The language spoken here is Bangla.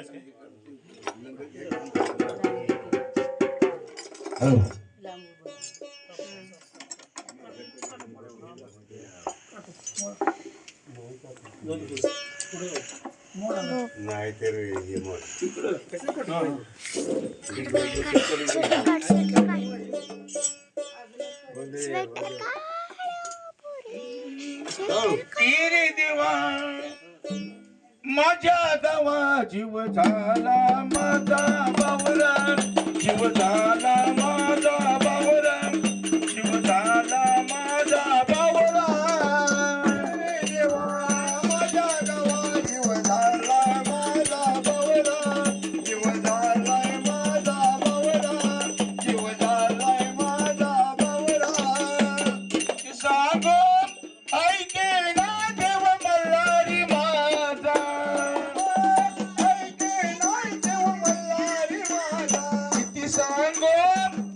দিচ্ছি नाही तर तेरे दिवा माझ्या दवा जीव झाला माझा बावला song.